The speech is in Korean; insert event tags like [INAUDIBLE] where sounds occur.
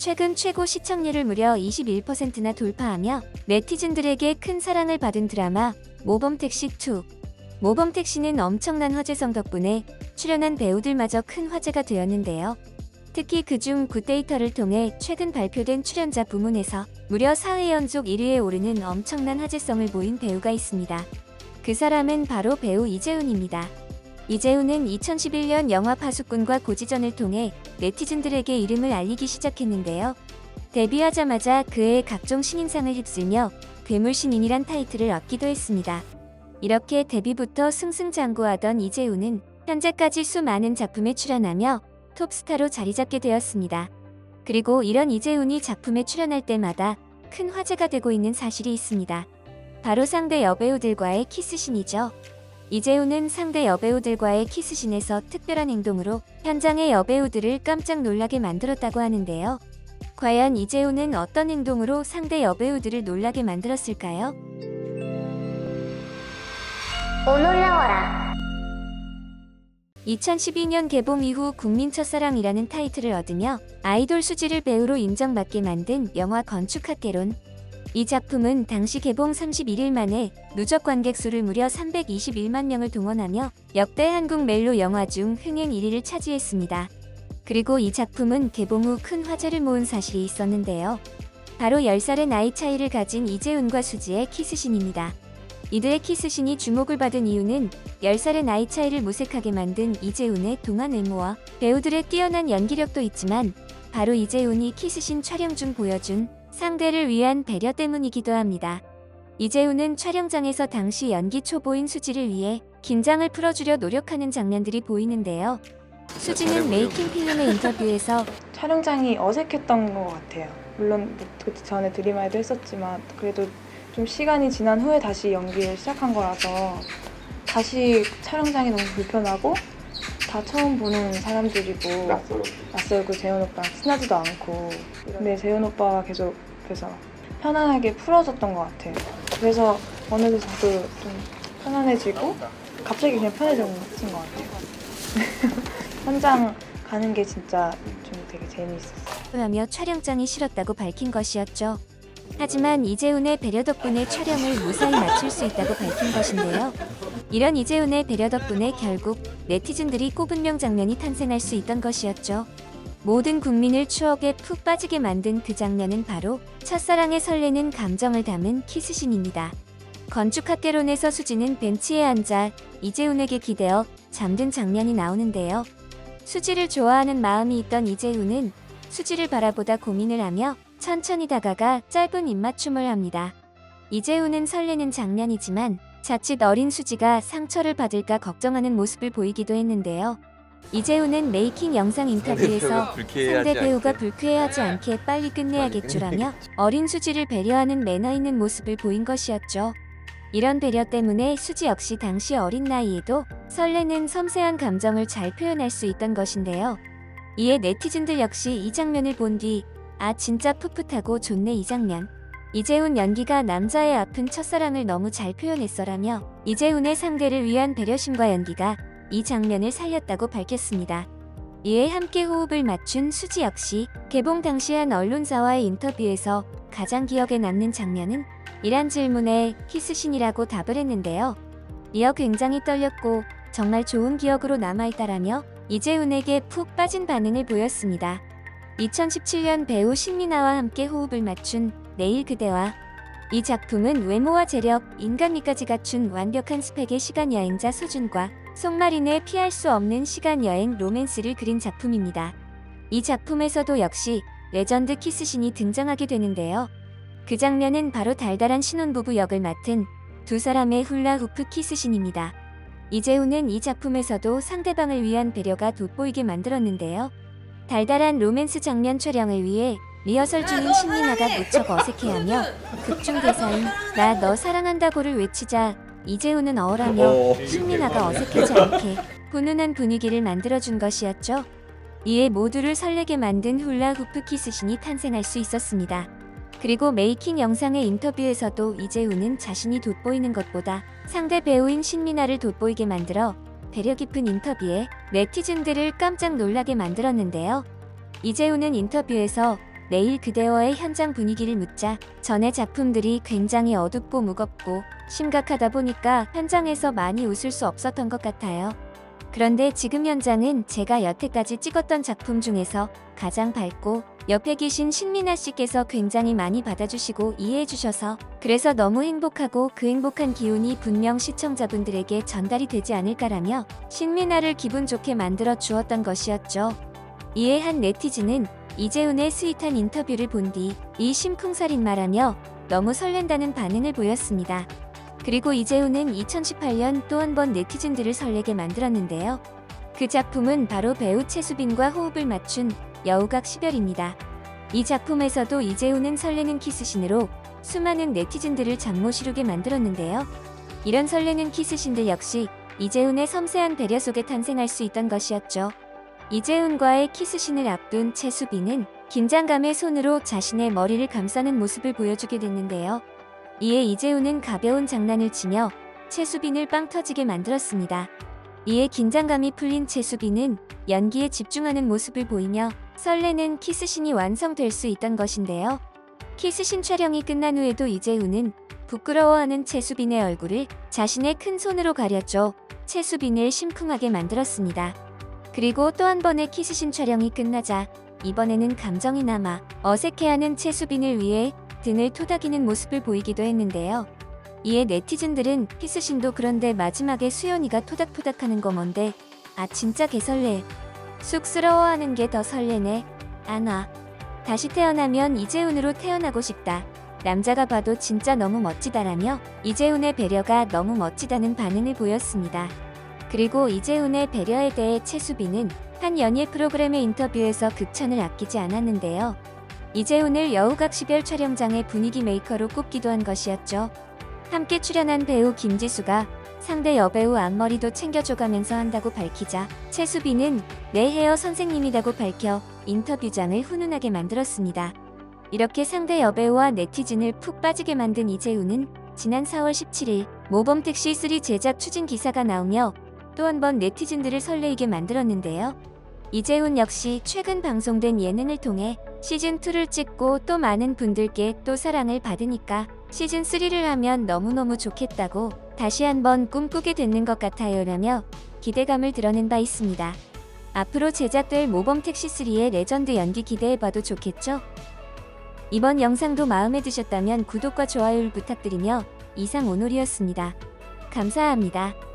최근 최고 시청률을 무려 21%나 돌파하며 네티즌들에게 큰 사랑을 받은 드라마 모범택시2. 모범택시는 엄청난 화제성 덕분에 출연한 배우들마저 큰 화제가 되었는데요. 특히 그중 굿데이터를 통해 최근 발표된 출연자 부문에서 무려 4회 연속 1위에 오르는 엄청난 화제성을 보인 배우가 있습니다. 그 사람은 바로 배우 이재훈입니다. 이재훈은 2011년 영화 파수꾼과 고지전을 통해 네티즌들에게 이름을 알리기 시작했는데요. 데뷔하자마자 그의 각종 신인상을 휩쓸며 괴물 신인이란 타이틀을 얻기도 했습니다. 이렇게 데뷔부터 승승장구하던 이재훈은 현재까지 수많은 작품에 출연하며 톱스타로 자리 잡게 되었습니다. 그리고 이런 이재훈이 작품에 출연할 때마다 큰 화제가 되고 있는 사실이 있습니다. 바로 상대 여배우들과의 키스신이죠. 이재훈은 상대 여배우들과의 키스신에서 특별한 행동으로 현장의 여배우들을 깜짝 놀라게 만들었다고 하는데요. 과연 이재훈은 어떤 행동으로 상대 여배우들을 놀라게 만들었을까요? 오 놀라워라 2012년 개봉 이후 국민 첫사랑이라는 타이틀을 얻으며 아이돌 수지를 배우로 인정받게 만든 영화 건축학개론. 이 작품은 당시 개봉 31일 만에 누적 관객 수를 무려 321만 명을 동원하며 역대 한국 멜로 영화 중 흥행 1위를 차지했습니다. 그리고 이 작품은 개봉 후 큰 화제를 모은 사실이 있었는데요. 바로 10살의 나이 차이를 가진 이재훈과 수지의 키스신입니다. 이들의 키스신이 주목을 받은 이유는 10살의 나이 차이를 무색하게 만든 이재훈의 동안 외모와 배우들의 뛰어난 연기력도 있지만 바로 이재훈이 키스신 촬영 중 보여준 상대를 위한 배려 때문이기도 합니다. 이재훈은 촬영장에서 당시 연기 초보인 수지를 위해 긴장을 풀어주려 노력하는 장면들이 보이는데요. 수지는 메이킹 필름의 인터뷰에서 [LAUGHS] 촬영장이 어색했던 것 같아요. 물론 그 전에 드림아이도 했었지만 그래도 좀 시간이 지난 후에 다시 연기를 시작한 거라서 다시 촬영장이 너무 불편하고 다 처음 보는 사람들이고 낯설고 재현 오빠랑 친하지도 않고 근데 재현 오빠가 계속 그래서 편안하게 풀어줬던 것 같아요. 그래서 어느새 저도 좀 편안해지고 갑자기 그냥 편해진 것 같아요. [LAUGHS] 현장 가는 게 진짜 좀 되게 재미있었어요. 하며 촬영장이 싫었다고 밝힌 것이었죠. 하지만 이재훈의 배려 덕분에 촬영을 무사히 마칠 수 있다고 밝힌 것인데요. 이런 이재훈의 배려 덕분에 결국 네티즌들이 꼽은 명장면이 탄생할 수 있던 것이었죠. 모든 국민을 추억에 푹 빠지게 만든 그 장면은 바로 첫사랑에 설레는 감정을 담은 키스신입니다. 건축학개론에서 수지는 벤치에 앉아 이재훈에게 기대어 잠든 장면이 나오는데요. 수지를 좋아하는 마음이 있던 이재훈은 수지를 바라보다 고민을 하며 천천히 다가가 짧은 입맞춤을 합니다. 이재훈은 설레는 장면이지만 자칫 어린 수지가 상처를 받을까 걱정하는 모습을 보이기도 했는데요. 이재훈은 메이킹 영상 인터뷰에서 상대 배우가 불쾌해하지 않게 빨리 끝내야겠죠라며 어린 수지를 배려하는 매너 있는 모습을 보인 것이었죠. 이런 배려 때문에 수지 역시 당시 어린 나이에도 설레는 섬세한 감정을 잘 표현할 수 있던 것인데요. 이에 네티즌들 역시 이 장면을 본 뒤 아 진짜 풋풋하고 좋네 이 장면. 이재훈 연기가 남자의 아픈 첫사랑을 너무 잘 표현했어라며 이재훈의 상대를 위한 배려심과 연기가 이 장면을 살렸다고 밝혔습니다. 이에 함께 호흡을 맞춘 수지 역시 개봉 당시 한 언론사와의 인터뷰에서 가장 기억에 남는 장면은 이란 질문에 키스신이라고 답을 했는데요. 이어 굉장히 떨렸고 정말 좋은 기억으로 남아있다라며 이재훈에게 푹 빠진 반응을 보였습니다. 2017년 배우 신민아와 함께 호흡을 맞춘 내일 그대와 이 작품은 외모와 재력, 인간미까지 갖춘 완벽한 스펙의 시간 여행자 소준과 송마린의 피할 수 없는 시간 여행 로맨스를 그린 작품입니다. 이 작품에서도 역시 레전드 키스신이 등장하게 되는데요. 그 장면은 바로 달달한 신혼부부 역을 맡은 두 사람의 훌라후프 키스신입니다. 이재훈은 이 작품에서도 상대방을 위한 배려가 돋보이게 만들었는데요. 달달한 로맨스 장면 촬영을 위해 리허설 중인 신민아가 무척 어색해하며 [LAUGHS] 극중 대사인 나 너 사랑한다고를 외치자 이재훈은 어울하며 신민아가 어색하지 않게 훈훈한 분위기를 만들어준 것이었죠. 이에 모두를 설레게 만든 훌라후프 키스신이 탄생할 수 있었습니다. 그리고 메이킹 영상의 인터뷰에서도 이재훈은 자신이 돋보이는 것보다 상대 배우인 신민아를 돋보이게 만들어 배려 깊은 인터뷰에 네티즌들을 깜짝 놀라게 만들었는데요. 이재훈은 인터뷰에서 내일 그대와의 현장 분위기를 묻자 전의 작품들이 굉장히 어둡고 무겁고 심각하다 보니까 현장에서 많이 웃을 수 없었던 것 같아요. 그런데 지금 현장은 제가 여태까지 찍었던 작품 중에서 가장 밝고 옆에 계신 신민아 씨께서 굉장히 많이 받아주시고 이해해 주셔서 그래서 너무 행복하고 그 행복한 기운이 분명 시청자분들에게 전달이 되지 않을까라며 신민아를 기분 좋게 만들어 주었던 것이었죠. 이에 한 네티즌은 이재훈의 스윗한 인터뷰를 본 뒤 이 심쿵살인 말하며 너무 설렌다는 반응을 보였습니다. 그리고 이재훈은 2018년 또 한 번 네티즌들을 설레게 만들었는데요. 그 작품은 바로 배우 최수빈과 호흡을 맞춘 여우각 시별입니다. 이 작품에서도 이재훈은 설레는 키스신으로 수많은 네티즌들을 잠못 이루게 만들었는데요. 이런 설레는 키스신들 역시 이재훈의 섬세한 배려 속에 탄생할 수 있던 것이었죠. 이재훈과의 키스신을 앞둔 최수빈은 긴장감의 손으로 자신의 머리를 감싸는 모습을 보여주게 됐는데요. 이에 이재훈은 가벼운 장난을 치며 최수빈을 빵 터지게 만들었습니다. 이에 긴장감이 풀린 최수빈은 연기에 집중하는 모습을 보이며 설레는 키스신이 완성될 수 있던 것인데요. 키스신 촬영이 끝난 후에도 이재훈은 부끄러워하는 최수빈의 얼굴을 자신의 큰 손으로 가렸죠. 최수빈을 심쿵하게 만들었습니다. 그리고 또 한 번의 키스신 촬영이 끝나자 이번에는 감정이 남아 어색해하는 최수빈을 위해 등을 토닥이는 모습을 보이기도 했는데요. 이에 네티즌들은 키스신도 그런데 마지막에 수연이가 토닥토닥하는 거 뭔데? 아 진짜 개설레. 쑥스러워하는 게 더 설레네. 안와. 다시 태어나면 이재훈으로 태어나고 싶다. 남자가 봐도 진짜 너무 멋지다라며 이재훈의 배려가 너무 멋지다는 반응을 보였습니다. 그리고 이재훈의 배려에 대해 최수빈은 한 연예 프로그램의 인터뷰에서 극찬을 아끼지 않았는데요. 이재훈을 여우각 시별 촬영장의 분위기 메이커로 꼽기도 한 것이었죠. 함께 출연한 배우 김지수가 상대 여배우 앞머리도 챙겨줘가면서 한다고 밝히자 최수빈은 내 헤어 선생님이라고 밝혀 인터뷰장을 훈훈하게 만들었습니다. 이렇게 상대 여배우와 네티즌을 푹 빠지게 만든 이재훈은 지난 4월 17일 모범택시 3 제작 추진 기사가 나오며 또 한 번 네티즌들을 설레이게 만들었는데요. 이재훈 역시 최근 방송된 예능을 통해 시즌2를 찍고 또 많은 분들께 또 사랑을 받으니까 시즌3를 하면 너무너무 좋겠다고 다시 한번 꿈꾸게 되는 것 같아요 라며 기대감을 드러낸 바 있습니다. 앞으로 제작될 모범 택시3의 레전드 연기 기대해봐도 좋겠죠? 이번 영상도 마음에 드셨다면 구독과 좋아요를 부탁드리며 이상 오놀이었습니다. 감사합니다.